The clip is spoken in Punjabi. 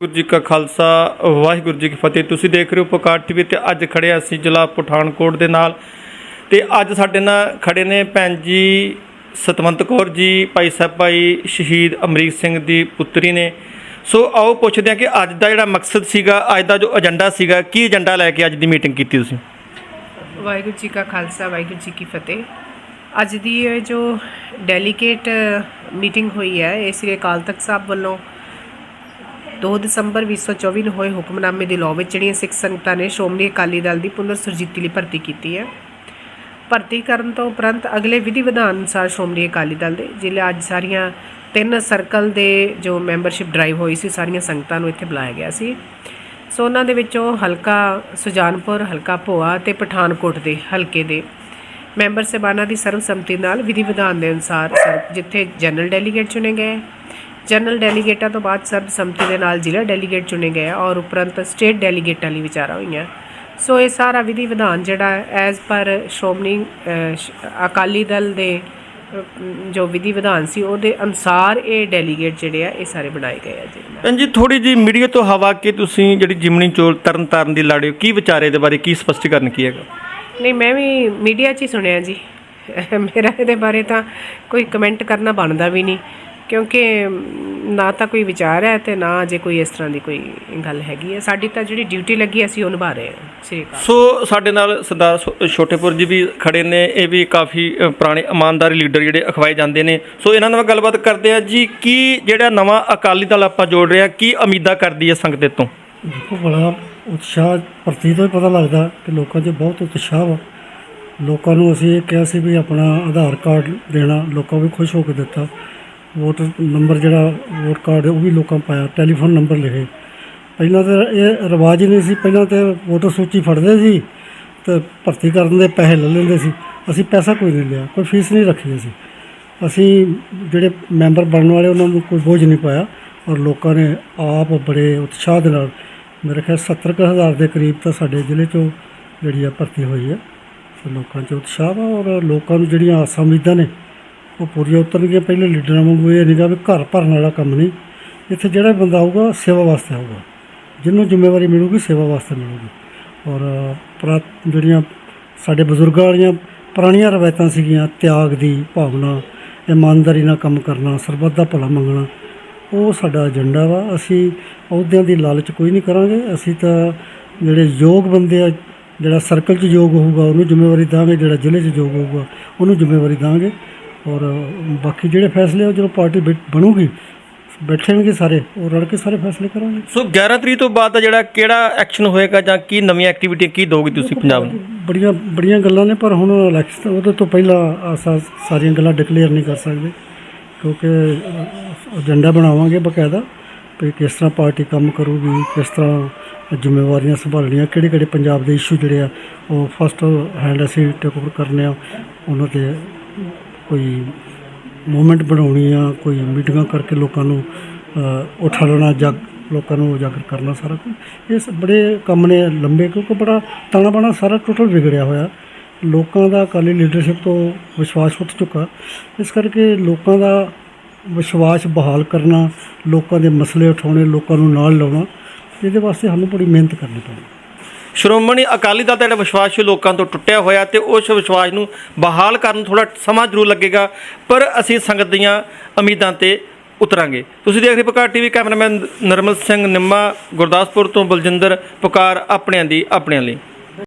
ਗੁਰੂ ਜੀ ਕਾ ਖਾਲਸਾ, ਵਾਹਿਗੁਰੂ ਜੀ ਕੀ ਫਤਿਹ। ਤੁਸੀਂ ਦੇਖ ਰਹੇ ਹੋ ਪੁਕਾਰ ਟੀਵੀ ਤੇ ਅੱਜ ਖੜੇ ਅਸੀਂ ਜ਼ਿਲ੍ਹਾ ਪਠਾਨਕੋਟ ਦੇ ਨਾਲ। ਤੇ ਅੱਜ ਸਾਡੇ ਨਾਲ ਖੜੇ ਨੇ ਭੈਣ ਜੀ ਸਤਵੰਤ ਕੌਰ ਜੀ, ਭਾਈ ਸਾਹਿਬ ਭਾਈ ਸ਼ਹੀਦ ਅਮਰੀਕ ਸਿੰਘ ਦੀ ਪੁੱਤਰੀ ਨੇ। ਸੋ ਆਓ ਪੁੱਛਦੇ ਹਾਂ ਕਿ ਅੱਜ ਦਾ ਜਿਹੜਾ ਮਕਸਦ ਸੀਗਾ, ਅੱਜ ਦਾ ਜੋ ਏਜੰਡਾ ਸੀਗਾ, ਕੀ ਏਜੰਡਾ ਲੈ ਕੇ ਅੱਜ ਦੀ ਮੀਟਿੰਗ ਕੀਤੀ ਤੁਸੀਂ? ਵਾਹਿਗੁਰੂ ਜੀ ਕਾ ਖਾਲਸਾ, ਵਾਹਿਗੁਰੂ ਜੀ ਕੀ ਫਤਿਹ। ਅੱਜ ਦੀ ਇਹ ਜੋ ਡੈਲੀਗੇਟ ਮੀਟਿੰਗ ਹੋਈ ਹੈ, ਇਹ ਸ੍ਰੀ ਅਕਾਲ ਤਖਤ ਸਾਹਿਬ ਵੱਲੋਂ 2 ਦਸੰਬਰ 2024 ਨੂੰ ਹੋਏ ਹੁਕਮਨਾਮੇ ਦੀ ਲਾਅ ਵਿੱਚ ਜਿਹੜੀਆਂ ਸਿੱਖ ਸੰਗਤਾਂ ਨੇ ਸ਼੍ਰੋਮਣੀ ਅਕਾਲੀ ਦਲ ਦੀ ਪੁਨਰ ਸੁਰਜੀਤੀ ਲਈ ਭਰਤੀ ਕੀਤੀ ਹੈ। ਭਰਤੀ ਕਰਨ ਤੋਂ ਉਪਰੰਤ ਅਗਲੇ ਵਿਧੀ ਵਿਧਾਨ ਅਨੁਸਾਰ ਸ਼੍ਰੋਮਣੀ ਅਕਾਲੀ ਦਲ ਦੇ ਜ਼ਿਲ੍ਹੇ ਅੱਜ ਸਾਰੀਆਂ ਤਿੰਨ ਸਰਕਲ ਦੇ ਜੋ ਮੈਂਬਰਸ਼ਿਪ ਡਰਾਈਵ ਹੋਈ ਸੀ, ਸਾਰੀਆਂ ਸੰਗਤਾਂ ਨੂੰ ਇੱਥੇ ਬੁਲਾਇਆ ਗਿਆ ਸੀ। ਸੋ ਉਹਨਾਂ ਦੇ ਵਿੱਚੋਂ ਹਲਕਾ ਸੁਜਾਨਪੁਰ, ਹਲਕਾ ਭੋਆ ਤੇ ਪਠਾਨਕੋਟ ਦੇ ਹਲਕੇ ਦੇ ਮੈਂਬਰ ਸਭਾਨਾਂ ਦੀ ਸਰਵਸੰਮਤੀ ਨਾਲ ਵਿਧੀ ਵਿਧਾਨ ਦੇ ਅਨੁਸਾਰ ਜਿੱਥੇ ਜਨਰਲ ਡੈਲੀਗੇਟ ਚੁਣੇ ਗਏ। ਜਨਰਲ ਡੈਲੀਗੇਟਾਂ ਤੋਂ ਬਾਅਦ ਸਰਬਸੰਮਤੀ ਦੇ ਨਾਲ ਜ਼ਿਲ੍ਹਾ ਡੈਲੀਗੇਟ ਚੁਣੇ ਗਏ ਔਰ ਉਪਰੰਤ ਸਟੇਟ ਡੈਲੀਗੇਟਾਂ ਲਈ ਵਿਚਾਰਾਂ ਹੋਈਆਂ। ਸੋ ਇਹ ਸਾਰਾ ਵਿਧੀ ਵਿਧਾਨ ਜਿਹੜਾ ਐਜ਼ ਪਰ ਸ਼੍ਰੋਮਣੀ ਅਕਾਲੀ ਦਲ ਦੇ ਜੋ ਵਿਧੀ ਵਿਧਾਨ ਸੀ ਉਹਦੇ ਅਨੁਸਾਰ ਇਹ ਡੈਲੀਗੇਟ ਜਿਹੜੇ ਆ ਇਹ ਸਾਰੇ ਬਣਾਏ ਗਏ ਆ ਜੀ। ਭੈਣ ਜੀ ਥੋੜੀ ਜੀ ਮੀਡੀਆ ਤੋਂ ਹਵਾ ਕਿ ਤੁਸੀਂ ਜਿਹੜੀ ਜਿਮਣੀ ਚੋਲ ਤਰਨ ਤਾਰਨ ਦੀ ਲੜਿਓ ਕੀ ਵਿਚਾਰੇ ਦੇ ਬਾਰੇ ਕੀ ਸਪਸ਼ਟੀਕਰਨ ਕੀ ਹੈਗਾ? ਨਹੀਂ ਮੈਂ ਵੀ ਮੀਡੀਆ 'ਚ ਹੀ ਸੁਣਿਆ ਜੀ। ਮੇਰਾ ਇਹਦੇ ਬਾਰੇ ਤਾਂ ਕੋਈ ਕਮੈਂਟ ਕਰਨਾ ਬਣਦਾ ਵੀ ਨਹੀਂ। ਕਿਉਂਕਿ ਨਾ ਤਾਂ ਕੋਈ ਵਿਚਾਰ ਹੈ ਤੇ ਨਾ ਜੇ ਕੋਈ ਇਸ ਤਰ੍ਹਾਂ ਦੀ ਕੋਈ ਗੱਲ ਹੈਗੀ ਹੈ। ਸਾਡੀ ਤਾਂ ਜਿਹੜੀ ਡਿਊਟੀ ਲੱਗੀ ਅਸੀਂ ਉਹ ਨਿਭਾ ਰਹੇ ਹਾਂ। ਸ੍ਰੀ ਅਕਾਲ। ਸੋ ਸਾਡੇ ਨਾਲ ਸਰਦਾਰ ਛੋਟੇਪੁਰ ਜੀ ਵੀ ਖੜੇ ਨੇ। ਇਹ ਵੀ ਕਾਫੀ ਪੁਰਾਣੇ ਇਮਾਨਦਾਰੀ ਲੀਡਰ ਜਿਹੜੇ ਅਖਵਾਏ ਜਾਂਦੇ ਨੇ। ਸੋ ਇਹਨਾਂ ਨਾਲ ਗੱਲਬਾਤ ਕਰਦੇ ਆ ਜੀ ਕੀ ਜਿਹੜਾ ਨਵਾਂ ਅਕਾਲੀ ਦਲ ਆਪਾਂ ਜੋੜ ਰਹੇ ਆ ਕੀ ਉਮੀਦਾਂ ਕਰਦੀ ਹੈ ਸੰਗਤ ਤੋਂ? ਦੇਖੋ ਬੜਾ ਉਤਸ਼ਾਹ ਪ੍ਰਤੀਤ ਤੋਂ ਹੀ ਪਤਾ ਲੱਗਦਾ ਕਿ ਲੋਕਾਂ 'ਚ ਬਹੁਤ ਉਤਸ਼ਾਹ ਵਾ। ਲੋਕਾਂ ਨੂੰ ਅਸੀਂ ਇਹ ਕਿਹਾ ਸੀ ਵੀ ਆਪਣਾ ਆਧਾਰ ਕਾਰਡ ਦੇਣਾ ਲੋਕਾਂ ਵੀ ਖੁਸ਼ ਹੋ ਕੇ ਦਿੱਤਾ। ਵੋਟਰ ਨੰਬਰ ਜਿਹੜਾ ਵੋਟ ਕਾਰਡ ਉਹ ਵੀ ਲੋਕਾਂ ਪਾਇਆ, ਟੈਲੀਫੋਨ ਨੰਬਰ ਲਿਖੇ। ਪਹਿਲਾਂ ਤਾਂ ਇਹ ਰਿਵਾਜ ਹੀ ਨਹੀਂ ਸੀ, ਪਹਿਲਾਂ ਤਾਂ ਵੋਟਰ ਸੂਚੀ ਫੜਦੇ ਸੀ ਤੇ ਭਰਤੀ ਕਰਨ ਦੇ ਪੈਸੇ ਲੈ ਲੈਂਦੇ ਸੀ। ਅਸੀਂ ਪੈਸਾ ਕੋਈ ਨਹੀਂ ਲਿਆ, ਕੋਈ ਫੀਸ ਨਹੀਂ ਰੱਖੀ ਅਸੀਂ। ਅਸੀਂ ਜਿਹੜੇ ਮੈਂਬਰ ਬਣਨ ਵਾਲੇ, ਉਹਨਾਂ ਨੂੰ ਕੋਈ ਬੋਝ ਨਹੀਂ ਪਾਇਆ ਔਰ ਲੋਕਾਂ ਨੇ ਆਪ ਬੜੇ ਉਤਸ਼ਾਹ ਦੇ ਨਾਲ ਮੇਰੇ ਖਿਆਲ 70 ਕੁ ਹਜ਼ਾਰ ਦੇ ਕਰੀਬ ਤਾਂ ਸਾਡੇ ਜ਼ਿਲ੍ਹੇ 'ਚੋਂ ਜਿਹੜੀ ਆ ਭਰਤੀ ਹੋਈ ਹੈ। ਸੋ ਲੋਕਾਂ 'ਚ ਉਤਸ਼ਾਹ ਵਾ ਔਰ ਲੋਕਾਂ ਨੂੰ ਜਿਹੜੀਆਂ ਆਸਾਂ ਉਮੀਦਾਂ ਨੇ ਉਹ ਪੂਰੀਆਂ ਉਤਰਨਗੀਆਂ ਪਹਿਲੇ ਲੀਡਰਾਂ ਵਾਂਗੂ ਇਹ ਨਹੀਂਗਾ ਵੀ ਘਰ ਭਰਨ ਵਾਲਾ ਕੰਮ ਨਹੀਂ। ਇੱਥੇ ਜਿਹੜਾ ਵੀ ਬੰਦਾ ਆਊਗਾ, ਸੇਵਾ ਵਾਸਤੇ ਆਊਗਾ। ਜਿਹਨੂੰ ਜ਼ਿੰਮੇਵਾਰੀ ਮਿਲੂਗੀ, ਸੇਵਾ ਵਾਸਤੇ ਮਿਲੂਗੀ। ਔਰ ਪ੍ਰਾ, ਜਿਹੜੀਆਂ ਸਾਡੇ ਬਜ਼ੁਰਗਾਂ ਵਾਲੀਆਂ ਪੁਰਾਣੀਆਂ ਰਵਾਇਤਾਂ ਸੀਗੀਆਂ, ਤਿਆਗ ਦੀ ਭਾਵਨਾ, ਇਮਾਨਦਾਰੀ ਨਾਲ ਕੰਮ ਕਰਨਾ, ਸਰਬੱਤ ਦਾ ਭਲਾ ਮੰਗਣਾ, ਉਹ ਸਾਡਾ ਏਜੰਡਾ ਵਾ। ਅਸੀਂ ਅਹੁਦਿਆਂ ਦੀ ਲਾਲਚ ਕੋਈ ਨਹੀਂ ਕਰਾਂਗੇ। ਅਸੀਂ ਤਾਂ ਜਿਹੜੇ ਯੋਗ ਬੰਦੇ ਆ, ਜਿਹੜਾ ਸਰਕਲ 'ਚ ਯੋਗ ਹੋਊਗਾ, ਉਹਨੂੰ ਜ਼ਿੰਮੇਵਾਰੀ ਦਾਂਗੇ, ਜਿਹੜਾ ਜ਼ਿਲ੍ਹੇ 'ਚ ਯੋਗ ਹੋਊਗਾ, ਉਹਨੂੰ ਜ਼ਿੰਮੇਵਾਰੀ ਦਾਂਗੇ। ਔਰ ਬਾਕੀ ਜਿਹੜੇ ਫੈਸਲੇ ਆ ਜਦੋਂ ਪਾਰਟੀ ਬੈ- ਬਣੂਗੀ ਬੈਠਣਗੇ ਸਾਰੇ ਉਹ ਰਲ ਕੇ ਸਾਰੇ ਫੈਸਲੇ ਕਰਾਂਗੇ। ਸੋ 11 ਤਰੀਕ ਤੋਂ ਬਾਅਦ ਦਾ ਜਿਹੜਾ ਕਿਹੜਾ ਐਕਸ਼ਨ ਹੋਏਗਾ ਜਾਂ ਕੀ ਨਵੀਂ ਐਕਟੀਵਿਟੀ ਕੀ ਦੋਗੇ ਤੁਸੀਂ ਪੰਜਾਬ ਨੂੰ? ਬੜੀਆਂ ਬੜੀਆਂ ਗੱਲਾਂ ਨੇ ਪਰ ਹੁਣ ਇਲੈਕਸ਼ਨ ਉਹਦੇ ਤੋਂ ਪਹਿਲਾਂ ਆਸਾ ਸਾਰੀਆਂ ਗੱਲਾਂ ਡਿਕਲੇਅਰ ਨਹੀਂ ਕਰ ਸਕਦੇ ਕਿਉਂਕਿ ਏਜੰਡਾ ਬਣਾਵਾਂਗੇ ਬਕਾਇਦਾ ਵੀ ਕਿਸ ਤਰ੍ਹਾਂ ਪਾਰਟੀ ਕੰਮ ਕਰੂਗੀ ਕਿਸ ਤਰ੍ਹਾਂ ਜ਼ਿੰਮੇਵਾਰੀਆਂ ਸੰਭਾਲਣੀਆਂ ਕਿਹੜੇ ਕਿਹੜੇ ਪੰਜਾਬ ਦੇ ਇਸ਼ੂ ਜਿਹੜੇ ਆ ਉਹ ਫਸਟ ਹੈਂਡ ਅਸੀਂ ਟੇਕ ਓਵਰ ਕਰਨੇ ਆ ਉਹਨਾਂ ਤੇ ਕੋਈ ਮੂਵਮੈਂਟ ਬਣਾਉਣੀ ਆ, ਕੋਈ ਮੀਟਿੰਗਾਂ ਕਰਕੇ ਲੋਕਾਂ ਨੂੰ ਉਠਾਲਣਾ ਜਾਂ ਲੋਕਾਂ ਨੂੰ ਉਜਾਗਰ ਕਰਨਾ ਸਾਰਾ ਕੁਝ ਇਸ ਬੜੇ ਕੰਮ ਨੇ ਲੰਬੇ ਕਿਉਂਕਿ ਬੜਾ ਤਾਣਾ ਬਾਣਾ ਸਾਰਾ ਟੋਟਲ ਵਿਗੜਿਆ ਹੋਇਆ। ਲੋਕਾਂ ਦਾ ਅਕਾਲੀ ਲੀਡਰਸ਼ਿਪ ਤੋਂ ਵਿਸ਼ਵਾਸ ਉੱਠ ਚੁੱਕਾ। ਇਸ ਕਰਕੇ ਲੋਕਾਂ ਦਾ ਵਿਸ਼ਵਾਸ ਬਹਾਲ ਕਰਨਾ, ਲੋਕਾਂ ਦੇ ਮਸਲੇ ਉਠਾਉਣੇ, ਲੋਕਾਂ ਨੂੰ ਨਾਲ ਲਾਉਣਾ, ਇਹਦੇ ਵਾਸਤੇ ਸਾਨੂੰ ਬੜੀ ਮਿਹਨਤ ਕਰਨੀ ਪੈਣੀ। ਸ਼੍ਰੋਮਣੀ ਅਕਾਲੀ ਦਲ ਦਾ ਜਿਹੜਾ ਵਿਸ਼ਵਾਸ ਸੀ ਲੋਕਾਂ ਤੋਂ ਟੁੱਟਿਆ ਹੋਇਆ ਤੇ ਉਸ ਵਿਸ਼ਵਾਸ ਨੂੰ ਬਹਾਲ ਕਰਨ ਥੋੜਾ ਸਮਾਂ ਜ਼ਰੂਰ ਲੱਗੇਗਾ, ਪਰ ਅਸੀਂ ਸੰਗਤ ਦੀਆਂ ਉਮੀਦਾਂ ਤੇ ਉਤਰਾਂਗੇ। ਤੁਸੀਂ ਦੇਖ ਰਹੇ ਪਕਾਰ ਟੀਵੀ, ਕੈਮਰਾਮੈਨ ਨਰਮਲ ਸਿੰਘ ਨਿੰਮਾ, ਗੁਰਦਾਸਪੁਰ ਤੋਂ ਬਲਜਿੰਦਰ ਪੁਕਾਰ, ਆਪਣਿਆਂ ਦੀ, ਆਪਣਿਆਂ ਲਈ।